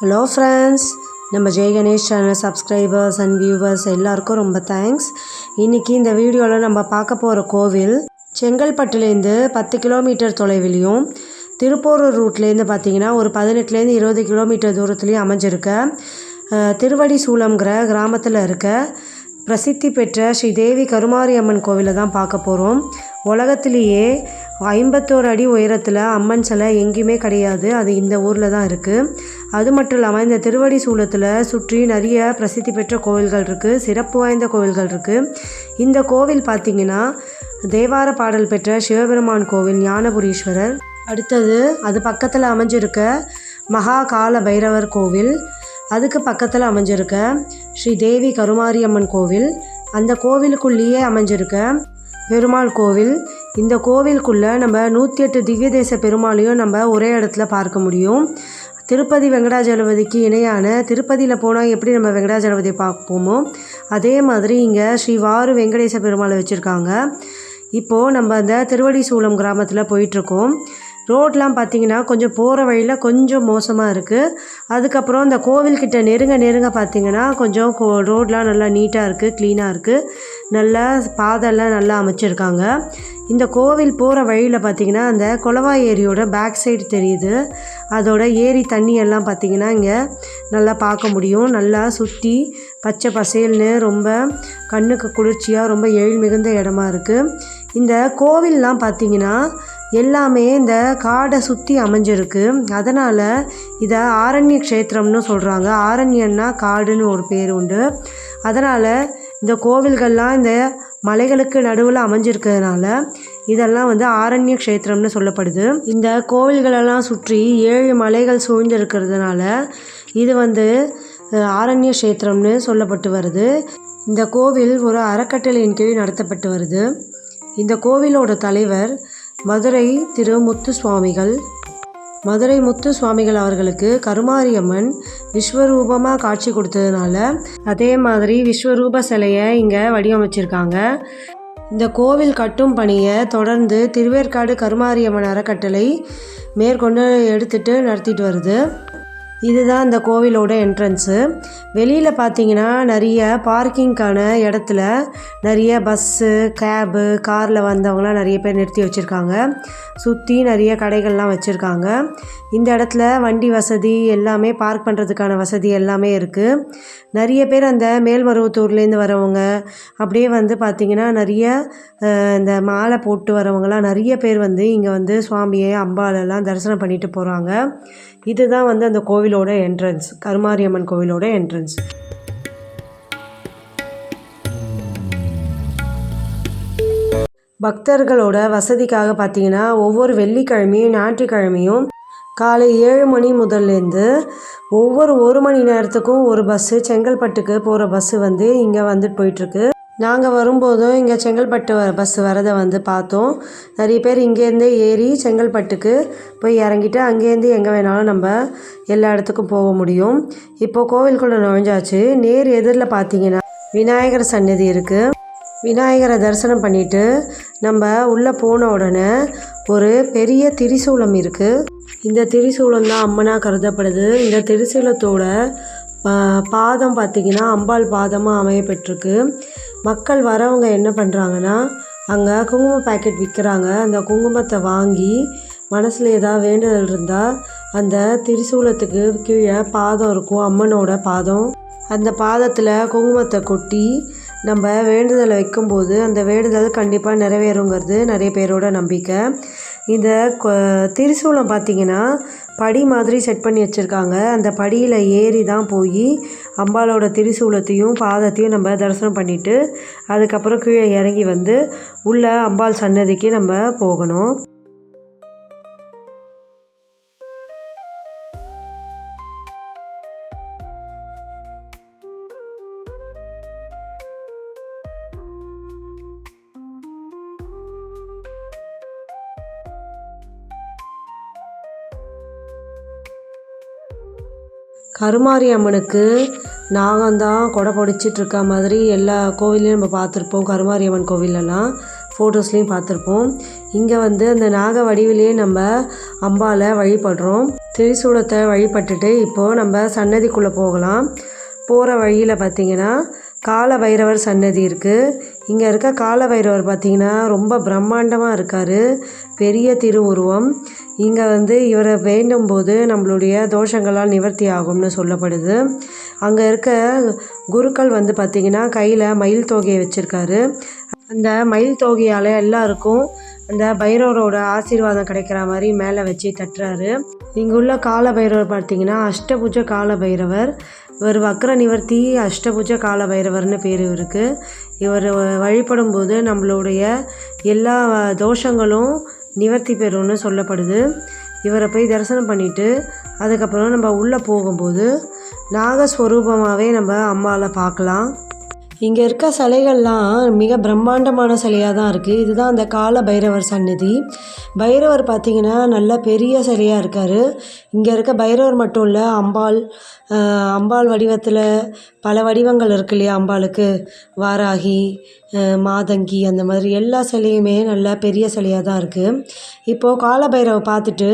Hello friends நம்ம Jai Ganesh channel subscribers and viewers எல்லாருக்கும் ரொம்ப தேங்க்ஸ் இன்றைக்கி இந்த வீடியோவில் நம்ம பார்க்க போகிற கோவில் செங்கல்பட்டுலேருந்து பத்து கிலோமீட்டர் தொலைவிலையும் திருப்போரூர் ரூட்லேருந்து பார்த்தீங்கன்னா ஒரு பதினெட்டுலேருந்து இருபது கிலோமீட்டர் தூரத்துலேயும் அமைஞ்சிருக்க. திருவடி சூளம்ங்கிற கிராமத்தில் இருக்க பிரசித்தி பெற்ற ஸ்ரீ தேவி கருமாரியம்மன் கோவிலை தான் பார்க்க போகிறோம் உலகத்திலேயே ஐம்பத்தோரு அடி உயரத்தில் அம்மன் சிலை எங்கேயுமே கிடையாது. அது இந்த ஊரில் தான் இருக்குது அது மட்டும் இல்லாமல் இந்த திருவடி சூலத்தில் சுற்றி நிறைய பிரசித்தி பெற்ற கோவில்கள் இருக்குது சிறப்பு வாய்ந்த கோவில்கள் இருக்குது இந்த கோவில் பார்த்திங்கன்னா தேவார பாடல் பெற்ற சிவபெருமான் கோவில் ஞானபுரீஸ்வரர். அடுத்தது அது பக்கத்தில் அமைஞ்சிருக்க மகா கால பைரவர் கோவில் அதுக்கு பக்கத்தில் அமைஞ்சிருக்க ஸ்ரீ தேவி கருமாரியம்மன் கோவில் அந்த கோவிலுக்குள்ளேயே அமைஞ்சிருக்க பெருமாள் கோவில். இந்த கோவிலுக்குள்ளே நம்ம நூற்றி எட்டு திவ்ய தேச பெருமாளையும் நம்ம ஒரே இடத்துல பார்க்க முடியும். திருப்பதி வெங்கடாஜலபதிக்கு இணையான திருப்பதியில் போனால் எப்படி நம்ம வெங்கடாஜலபதி பார்ப்போமோ? அதே மாதிரி இங்கே ஸ்ரீ வாரு வெங்கடேச பெருமாளை வச்சுருக்காங்க. இப்போது நம்ம அந்த திருவடிசூலம் கிராமத்தில் போயிட்டுருக்கோம். ரோட்லாம் பார்த்திங்கன்னா கொஞ்சம் போகிற வழியில் கொஞ்சம் மோசமாக இருக்குது அதுக்கப்புறம் இந்த கோவில்கிட்ட நெருங்க நெருங்க பார்த்திங்கன்னா கொஞ்சம் கோ ரோட்லாம் நல்லா நீட்டாக இருக்குது க்ளீனாக இருக்குது நல்லா பாதெல்லாம் நல்லா அமைச்சிருக்காங்க. இந்த கோவில் போகிற வழியில் பார்த்தீங்கன்னா அந்த குளவாய் ஏரியோட பேக் சைடு தெரியுது. அதோட ஏரி தண்ணி எல்லாம் பார்த்தீங்கன்னா இங்கே நல்லா பார்க்க முடியும். நல்லா சுற்றி பச்சை பசேல்னு ரொம்ப கண்ணுக்கு குளிர்ச்சியாக ரொம்ப எழில் மிகுந்த இடமா இருக்குது இந்த கோவில்லாம் பார்த்தீங்கன்னா எல்லாமே இந்த காடை சுற்றி அமைஞ்சிருக்கு. அதனால் இதை ஆரண்ய க்ஷேத்திரம்னு சொல்கிறாங்க ஆரண்யன்னா காடுன்னு ஒரு பேர் உண்டு. அதனால் இந்த கோவில்கள்லாம் இந்த மலைகளுக்கு நடுவில் அமைஞ்சிருக்கிறதுனால இதெல்லாம் வந்து ஆரண்ய க்ஷேத்திரம்னு சொல்லப்படுது. இந்த கோவில்களெல்லாம் சுற்றி ஏழு மலைகள் சூழ்ந்திருக்கிறதுனால இது வந்து ஆரண்ய க்ஷேத்திரம்னு சொல்லப்பட்டு வருது. இந்த கோவில் ஒரு அறக்கட்டளையின் கீழ் நடத்தப்பட்டு வருது. இந்த கோவிலோட தலைவர் மதுரை திரு முத்து சுவாமிகள் மதுரை முத்து சுவாமிகள் அவர்களுக்கு கருமாரியம்மன் விஸ்வரூபமாக காட்சி கொடுத்ததுனால அதே மாதிரி விஸ்வரூப சிலையை இங்கே வடிவமைச்சிருக்காங்க. இந்த கோவில் கட்டும் பணியை தொடர்ந்து திருவேற்காடு கருமாரியம்மன் அறக்கட்டளை மேற்கொண்டு எடுத்துட்டு நடத்திட்டு வருது. இதுதான் இந்த கோவிலோட என்ட்ரன்ஸு வெளியில் பார்த்தீங்கன்னா நிறைய பார்க்கிங்க்கான இடத்துல நிறைய பஸ்ஸு கேபு காரில் வந்தவங்களாம் நிறைய பேர் நிறுத்தி வச்சுருக்காங்க. சுற்றி நிறைய கடைகள்லாம் வச்சுருக்காங்க. இந்த இடத்துல வண்டி வசதி எல்லாமே பார்க் பண்ணுறதுக்கான வசதி எல்லாமே இருக்குது நிறைய பேர் அந்த மேல்மருவத்தூர்லேருந்து வரவங்க அப்படியே வந்து பார்த்திங்கன்னா நிறைய இந்த மாலை போட்டு வரவங்கலாம் நிறைய பேர் வந்து இங்கே வந்து சுவாமியை அம்பாலெல்லாம் தரிசனம் பண்ணிட்டு போகிறாங்க இதுதான் வந்து அந்த கோவில் கோவிலோட என்ட்ரன்ஸ் கருமாரியம்மன் கோவிலோட என்ட்ரன்ஸ் பக்தர்களோட வசதிக்காக பார்த்தீங்கன்னா ஒவ்வொரு வெள்ளிக்கிழமையும் ஞாயிற்றுக்கிழமையும் காலை ஏழு மணி முதல்லேருந்து ஒவ்வொரு ஒரு மணி நேரத்துக்கும் ஒரு பஸ்ஸு செங்கல்பட்டுக்கு போகிற பஸ்ஸு வந்து இங்கே வந்துட்டு போயிட்டுருக்கு நாங்கள் வரும்போதும் இங்கே செங்கல்பட்டு வர பஸ் வரதை வந்து பார்த்தோம். நிறைய பேர் இங்கேருந்தே ஏறி செங்கல்பட்டுக்கு போய் இறங்கிட்டு அங்கேருந்து எங்கே வேணாலும் நம்ம எல்லா இடத்துக்கும் போக முடியும். இப்போது கோவிலுக்குள்ளே நுழைஞ்சாச்சு. நேர் எதிரில் பார்த்தீங்கன்னா விநாயகர் சன்னதி இருக்குது விநாயகரை தரிசனம் பண்ணிட்டு நம்ம உள்ளே போன உடனே ஒரு பெரிய திரிசூலம் இருக்குது இந்த திரிசூலம் தான் அம்மனாக கருதப்படுது. இந்த திரிசூலத்தோட பாதம் பார்த்திங்கன்னா அம்பாள் பாதமாக அமையப்பட்டிருக்கு மக்கள் வரவங்க என்ன பண்ணுறாங்கன்னா அங்கே குங்கும பாக்கெட் விற்கிறாங்க அந்த குங்குமத்தை வாங்கி மனசில் ஏதாவது வேண்டுதல் இருந்தால் அந்த திரிசூலத்துக்கு கீழே பாதம் இருக்கும் அம்மனோட பாதம். அந்த பாதத்தில் குங்குமத்தை கொட்டி நம்ம வேண்டுதலை வைக்கும்போது அந்த வேண்டுதல் கண்டிப்பாக நிறைவேறுங்கிறது நிறைய பேரோட நம்பிக்கை. இந்த கொ- திரிசூலம் பார்த்திங்கன்னா படி மாதிரி செட் பண்ணி வச்சுருக்காங்க. அந்த படியில் ஏறி தான் போய் அம்பாலோட திரிசூலத்தையும் பாதத்தையும் நம்ம தரிசனம் பண்ணிவிட்டு அதுக்கப்புறம் கீழே இறங்கி வந்து உள்ள அம்பாள் சன்னதிக்கு நம்ம போகணும். கருமாரி அம்மனுக்கு நாகம்தான் கொடை பிடிச்சிட்டு இருக்க மாதிரி எல்லா கோவில்லையும் நம்ம பார்த்துருப்போம். கருமாரி அம்மன் கோவிலெல்லாம் ஃபோட்டோஸ்லேயும் பார்த்துருப்போம். இங்கே வந்து அந்த நாக வடிவிலேயே நம்ம அம்பாவை வழிபடுறோம். திரிசூலத்தை வழிபட்டுட்டு இப்போது நம்ம சன்னதிக்குள்ளே போகலாம். போகிற வழியில் பார்த்திங்கன்னா கால பைரவர் சன்னதி இருக்குது இங்கே இருக்க கால பைரவர் பார்த்திங்கன்னா ரொம்ப பிரம்மாண்டமாக இருக்கார். பெரிய திருவுருவம். இங்கே வந்து இவரை வேண்டும் போது நம்மளுடைய தோஷங்களால் நிவர்த்தி ஆகும்னு சொல்லப்படுது. அங்கே இருக்க குருக்கள் வந்து பார்த்திங்கன்னா கையில் மயில் தொகையை வச்சுருக்காரு. அந்த மயில் தொகையால் எல்லாருக்கும் அந்த பைரவரோட ஆசீர்வாதம் கிடைக்கிற மாதிரி மேலே வச்சு தட்டுறாரு. இங்கே உள்ள கால பைரவர் பார்த்தீங்கன்னா அஷ்டபுஜ கால பைரவர். இவர் வக்ர நிவர்த்தி அஷ்டபுஜ கால பைரவர்னு பேர் இவருக்கு. இவர் வழிபடும் போது நம்மளுடைய எல்லா தோஷங்களும் நிவர்த்தி பெறும்னு சொல்லப்படுது. இவரை போய் தரிசனம் பண்ணிவிட்டு அதுக்கப்புறம் நம்ம உள்ளே போகும்போது நாகஸ்வரூபமாகவே நம்ம அம்மாவை பார்க்கலாம். இங்கே இருக்க சிலைகள்லாம் மிக பிரம்மாண்டமான சிலையாக தான் இருக்குது இதுதான் அந்த கால பைரவர் சன்னதி பைரவர் பார்த்திங்கன்னா நல்ல பெரிய சிலையாக இருக்கார். இங்கே இருக்க பைரவர் மட்டும் இல்லை அம்பாள் அம்பாள் வடிவத்தில் பல வடிவங்கள் இருக்கு இல்லையா அம்பாளுக்கு? வாராகி மாதங்கி அந்த மாதிரி எல்லா சிலையுமே நல்ல பெரிய சிலையாக தான் இருக்குது இப்போது காலபைரவை பார்த்துட்டு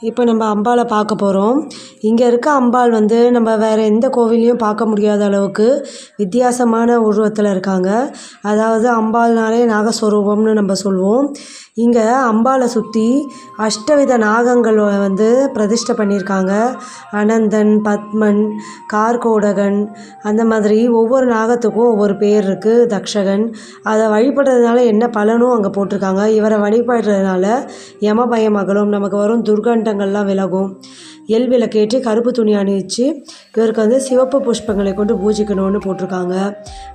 இப்போ நம்ம அம்பாளை பார்க்க போகிறோம் இங்கே இருக்க அம்பாள் வந்து நம்ம வேறு எந்த கோவிலையும் பார்க்க முடியாத அளவுக்கு வித்தியாசமான உருவத்தில் இருக்காங்க. அதாவது அம்பாள்னாலே நாகஸ்வரூபம்னு நம்ம சொல்லுவோம் இங்கே அம்பாளை சுற்றி அஷ்டவித நாகங்கள் வந்து பிரதிஷ்டை பண்ணியிருக்காங்க அனந்தன் பத்மன் கார்கோடகன் அந்த மாதிரி ஒவ்வொரு நாகத்துக்கும் ஒவ்வொரு பேர் இருக்குது தக்ஷகன். அதை வழிபடுறதுனால என்ன பலனும் அங்கே போட்டிருக்காங்க. இவரை வழிபடுறதுனால யம அகலும் நமக்கு வரும் துர்கண்டங்கள்லாம் விலகும். எல் விளக்கேற்றி கருப்பு துணி அணிவிச்சு இவருக்கு வந்து சிவப்பு புஷ்பங்களை கொண்டு பூஜிக்கணும்னு போட்டிருக்காங்க.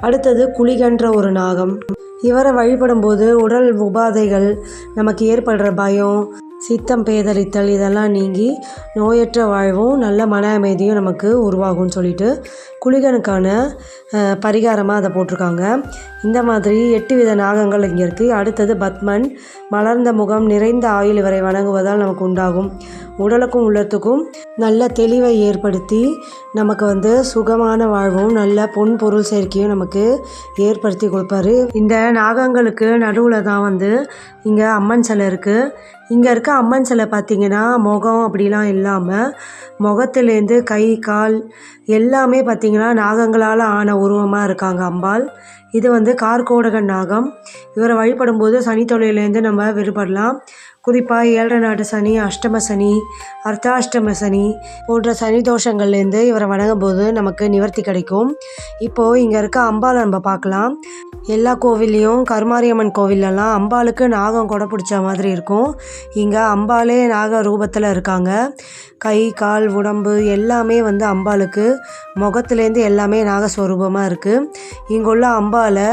அடுத்தது குளிகன்ற ஒரு நாகம். இவரை வழிபடும்போது உடல் உபாதைகள் நமக்கு ஏற்படுற பயம் சித்தம் பேதலித்தல் இதெல்லாம் நீங்கி நோயற்ற வாழ்வும் நல்ல மன அமைதியும் நமக்கு உருவாகும்னு சொல்லிட்டு குளிகனுக்கான பரிகாரமாக அதை போட்டிருக்காங்க. இந்த மாதிரி எட்டு வித நாகங்கள் இங்கே இருக்குது அடுத்தது பத்மன். மலர்ந்த முகம் நிறைந்த ஆயுள் இவரை வணங்குவதால் நமக்கு உண்டாகும். உடலுக்கும் உள்ளத்துக்கும் நல்ல தெளிவை ஏற்படுத்தி நமக்கு வந்து சுகமான வாழ்வும் நல்ல பொன் பொருள் சேர்க்கையும் நமக்கு ஏற்படுத்தி கொடுப்பாரு. இந்த நாகங்களுக்கு நடுவில் தான் வந்து இங்கே அம்மன் சிலை இருக்குது இங்கே இருக்க அம்மன் சிலை பார்த்திங்கன்னா முகம் அப்படிலாம் இல்லாமல் முகத்துலேருந்து கை கால் எல்லாமே பார்த்திங்கன்னா நாகங்களால் ஆன உருவமாக இருக்காங்க அம்பாள். இது வந்து கார்கோடகன் நாகம். இவரை வழிபடும்போது சனி தொல்லையிலேருந்து நம்ம விடுபடலாம். குறிப்பாக ஏழரை நாட்டு சனி அஷ்டம சனி அர்த்தாஷ்டம சனி போன்ற சனி தோஷங்கள்லேருந்து இவரை வணங்கும் போது நமக்கு நிவர்த்தி கிடைக்கும். இப்போது இங்கே இருக்க அம்பாளை நம்ம பார்க்கலாம். எல்லா கோவில்லையும் கருமாரியம்மன் கோவிலெல்லாம் அம்பாளுக்கு நாகம் கொடை பிடிச்ச மாதிரி இருக்கும். இங்கே அம்பாளே நாக ரூபத்தில் இருக்காங்க. கை கால் உடம்பு எல்லாமே வந்து அம்பாளுக்கு முகத்துலேருந்து எல்லாமே நாகஸ்வரூபமாக இருக்குது இங்குள்ள அம்பாளை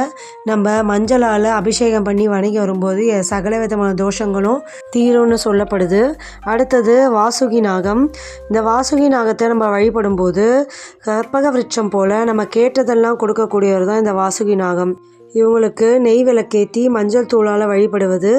நம்ம மஞ்சளால் அபிஷேகம் பண்ணி வணங்கி வரும்போது எ- சகல விதமான தோஷங்களும் தீரும்னு சொல்லப்படுது. அடுத்தது வாசுகி நாகம். இந்த வாசுகி நாகத்தை நம்ம வழிபடும்போது கற்பக விருட்சம் போல் நம்ம கேட்டதெல்லாம் கொடுக்கக்கூடியவர் தான் இந்த வாசுகி நாகம். இவங்களுக்கு நெய் விளக்கேற்றி மஞ்சள் தூளால் வழிபடுவது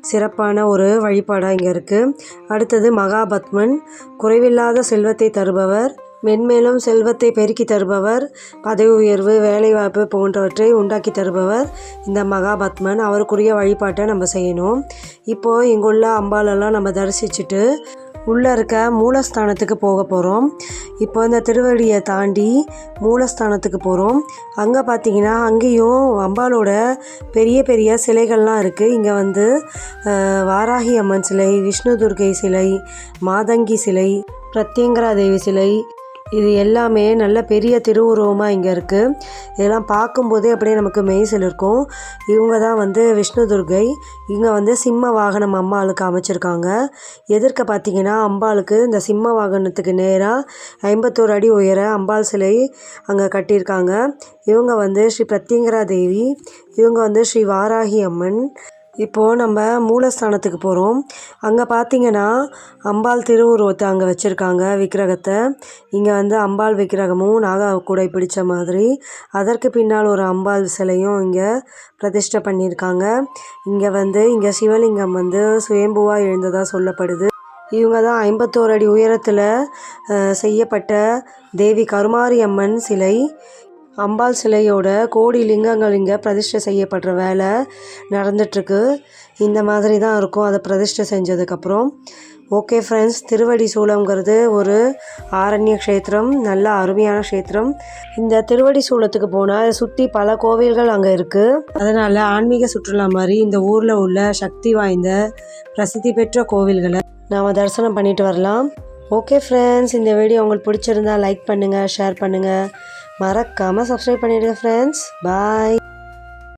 சிறப்பான ஒரு வழிபாடாக இங்கே இருக்குது அடுத்தது மகாபத்மன். குறைவில்லாத செல்வத்தை தருபவர். மென்மேலும் செல்வத்தை பெருக்கி தருபவர் பதவி உயர்வு வேலைவாய்ப்பு போன்றவற்றை உண்டாக்கி தருபவர் இந்த மகாபத்மன். அவருக்குரிய வழிபாட்டை நம்ம செய்யணும். இப்போது இங்குள்ள அம்பாலெல்லாம் நம்ம தரிசிச்சுட்டு உள்ளே இருக்க மூலஸ்தானத்துக்கு போக போகிறோம் இப்போ இந்த திருவடியை தாண்டி மூலஸ்தானத்துக்கு போகிறோம் அங்கே பார்த்தீங்கன்னா அங்கேயும் அம்பாலோட பெரிய பெரிய சிலைகள்லாம் இருக்குது இங்கே வந்து வாராகி அம்மன் சிலை விஷ்ணு துர்க்கை சிலை மாதங்கி சிலை பிரத்யங்கரா தேவி சிலை இது எல்லாமே நல்ல பெரிய திருவுருவமாக இங்கே இருக்குது இதெல்லாம் பார்க்கும்போதே அப்படியே நமக்கு மெய்சில் இருக்கும். இவங்க தான் வந்து விஷ்ணு துர்கை. இங்கே வந்து சிம்ம வாகனம் அம்பாளுக்கு அமைச்சிருக்காங்க. எதிர்க்க பார்த்தீங்கன்னா அம்பாளுக்கு இந்த சிம்ம வாகனத்துக்கு நேராக ஐம்பத்தோரு அடி உயர அம்பாள் சிலை அங்கே கட்டியிருக்காங்க. இவங்க வந்து ஸ்ரீ பிரத்யங்கரா தேவி. இவங்க வந்து ஸ்ரீ வாராகி அம்மன். இப்போது நம்ம மூலஸ்தானத்துக்கு போகிறோம் அங்கே பார்த்தீங்கன்னா அம்பாள் திருவுருவத்தை அங்கே வச்சுருக்காங்க விக்கிரகத்தை. இங்கே வந்து அம்பாள் விக்கிரகமும் நாக கூடை பிடித்த மாதிரி. அதற்கு பின்னால் ஒரு அம்பாள் சிலையும் இங்கே பிரதிஷ்டை பண்ணியிருக்காங்க. இங்கே வந்து இங்கே சிவலிங்கம் வந்து சுயம்புவாக எழுந்ததாக சொல்லப்படுது. இவங்க தான் ஐம்பத்தோரு அடி உயரத்தில் செய்யப்பட்ட தேவி கருமாரி அம்மன் சிலை. அம்பாள் சிலையோட கோடி லிங்கங்கள் இங்கே பிரதிஷ்டை செய்யப்படுற வேலை நடந்துட்டுருக்கு. இந்த மாதிரி தான் இருக்கும். அதை பிரதிஷ்டை செஞ்சதுக்கப்புறம் ஓகே ஃப்ரெண்ட்ஸ் திருவடி சூளங்கிறது ஒரு ஆரண்ய க்ஷேத்திரம் நல்ல அருமையான க்ஷேத்திரம். இந்த திருவடி சூளத்துக்கு போனால் சுற்றி பல கோவில்கள் அங்கே இருக்குது அதனால் ஆன்மீக சுற்றுலா மாதிரி இந்த ஊரில் உள்ள சக்தி வாய்ந்த பிரசித்தி பெற்ற கோவில்களை நாம் தரிசனம் பண்ணிட்டு வரலாம். ஓகே ஃப்ரெண்ட்ஸ் இந்த வீடியோ உங்களுக்கு பிடிச்சிருந்தா லைக் பண்ணுங்கள் ஷேர் பண்ணுங்கள் மறக்காமல் சப்ஸ்கிரைப் பண்ணிவிடுங்க ஃப்ரெண்ட்ஸ் பாய்